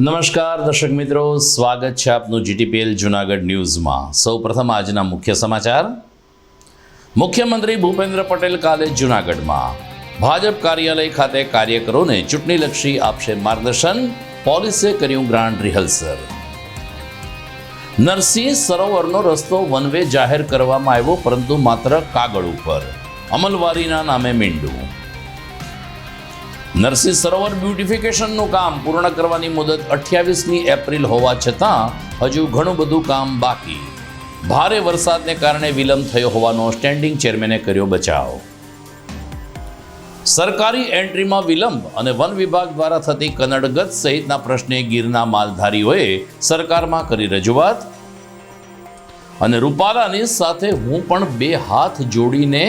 નમસ્કાર, દર્શક મિત્રો. સ્વાગત છે આપનું જીટીપીએલ જુનાગઢ ન્યૂઝમાં. સૌપ્રથમ આજના મુખ્ય સમાચાર. મુખ્યમંત્રી ભૂપેન્દ્ર પટેલ કાલે જુનાગઢમાં. ભાજપ કાર્યાલય ખાતે કાર્યકરોને ચૂંટણીલક્ષી આપશે માર્ગદર્શન, પોલીસે કર્યું ગ્રાન્ડ રિહર્સલ. નરસિંહ સરોવરનો રસ્તો વન વે જાહેર કરવામાં આવ્યો, પરંતુ માત્ર કાગળ ઉપર. અમલવારીના નામે મીંડું. નરસિંહ સરોવર બ્યુટિફિકેશનનું કામ પૂર્ણ કરવાની મુદત અઠ્યાવીસમી એપ્રિલ હોવા છતાં હજુ ઘણું બધું કામ બાકી. ભારે વરસાદને કારણે વિલંબ થયો હોવાનો સ્ટેન્ડિંગ ચેરમેને કર્યો બચાવ. સરકારી એન્ટ્રીમાં વિલંબ અને વન વિભાગ દ્વારા થતી કનડગત સહિતના પ્રશ્ને ગીરના માલધારીઓએ સરકારમાં કરી રજૂઆત. અને રૂપાલાની સાથે હું પણ બે હાથ જોડીને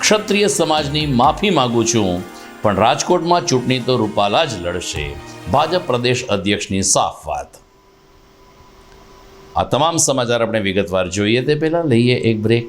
ક્ષત્રિય સમાજની માફી માંગુ છું. પણ રાજકોટમાં ચૂંટણી તો રૂપાલા જ લડશે. ભાજપ પ્રદેશ અધ્યક્ષની સાફ વાત. આ તમામ સમાચાર આપણે વિગતવાર જોઈએ તે પહેલાં લઈએ એક બ્રેક.